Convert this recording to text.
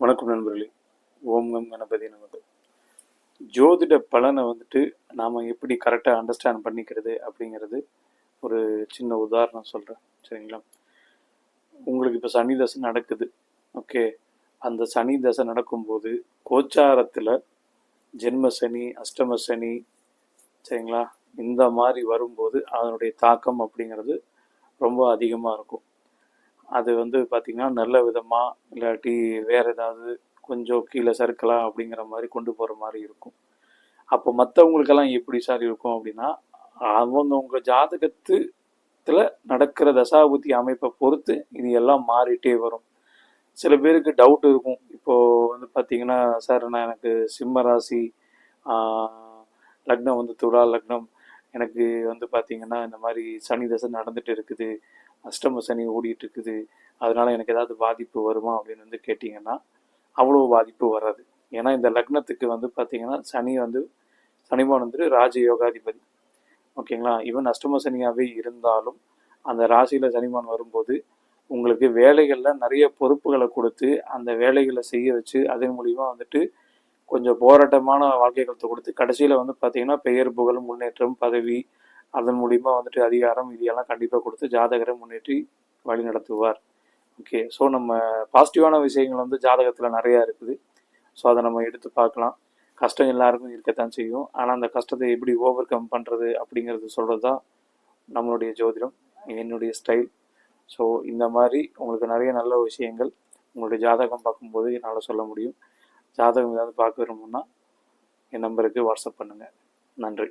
வணக்கம் நண்பர்களே. ஓம் கம் கணபதி நமக்கு ஜோதிட பலனை வந்துட்டு நாம் எப்படி கரெக்டாக அண்டர்ஸ்டாண்ட் பண்ணிக்கிறது அப்படிங்கிறது ஒரு சின்ன உதாரணம் சொல்கிறேன் சரிங்களா? உங்களுக்கு இப்போ சனி தசை நடக்குது. ஓகே? அந்த சனி தசை நடக்கும்போது கோச்சாரத்தில் ஜென்ம சனி அஷ்டம சனி சரிங்களா? இந்த மாதிரி வரும்போது அதனுடைய தாக்கம் அப்படிங்கிறது ரொம்ப அதிகமாக இருக்கும். அது வந்து பார்த்திங்கன்னா நல்ல விதமாக இல்லாட்டி வேறு ஏதாவது கொஞ்சம் கீழே சறுக்கலாம் அப்படிங்கிற மாதிரி கொண்டு போகிற மாதிரி இருக்கும். அப்போ மற்றவங்களுக்கெல்லாம் எப்படி சார் இருக்கும் அப்படின்னா அவங்கவுங்க உங்கள் ஜாதகத்துல நடக்கிற தசாபுத்தி அமைப்பை பொறுத்து இது எல்லாம் மாறிட்டே வரும். சில பேருக்கு டவுட் இருக்கும். இப்போது வந்து பார்த்தீங்கன்னா சார் நான் எனக்கு சிம்ம ராசி லக்னம் வந்து துலா லக்னம் எனக்கு வந்து பார்த்தீங்கன்னா இந்த மாதிரி சனி தசை நடந்துட்டு இருக்குது. அஷ்டம சனி ஓடிட்டு இருக்குது. அதனால எனக்கு ஏதாவது பாதிப்பு வருமா அப்படின்னு வந்து கேட்டிங்கன்னா அவ்வளோ பாதிப்பு வராது. ஏன்னா இந்த லக்னத்துக்கு வந்து பார்த்தீங்கன்னா சனி வந்து சனிமான் வந்துட்டு ராஜ யோகாதிபதி. ஓகேங்களா? ஈவன் அஷ்டம சனியாகவே இருந்தாலும் அந்த ராசியில் சனிமான் வரும்போது உங்களுக்கு வேலைகளில் நிறைய பொறுப்புகளை கொடுத்து அந்த வேலைகளை செய்ய வச்சு அதன் மூலிமா வந்துட்டு கொஞ்சம் போராட்டமான வாழ்க்கைகளத்தை கொடுத்து கடைசியில் வந்து பார்த்தீங்கன்னா பெயர் புகழ் முன்னேற்றம் பதவி அதன் மூலிமா வந்துட்டு அதிகாரம் இதையெல்லாம் கண்டிப்பாக கொடுத்து ஜாதகரை முன்னேற்றி வழி நடத்துவார். ஓகே ஸோ நம்ம பாசிட்டிவான விஷயங்கள் வந்து ஜாதகத்தில் நிறையா இருக்குது. ஸோ அதை நம்ம எடுத்து பார்க்கலாம். கஷ்டம் எல்லாருக்கும் இருக்கத்தான் செய்யும். ஆனால் அந்த கஷ்டத்தை எப்படி ஓவர் கம் பண்ணுறது அப்படிங்கிறது சொல்கிறது தான் நம்மளுடைய ஜோதிடம் என்னுடைய ஸ்டைல் ஸோ இந்த மாதிரி உங்களுக்கு நிறைய நல்ல விஷயங்கள் உங்களுடைய ஜாதகம் பார்க்கும்போது என்னால் சொல்ல முடியும். ஜாதகம் ஏதாவது பார்க்க விரும்புன்னா என் நம்பருக்கு வாட்ஸ்அப் பண்ணுங்கள் நன்றி.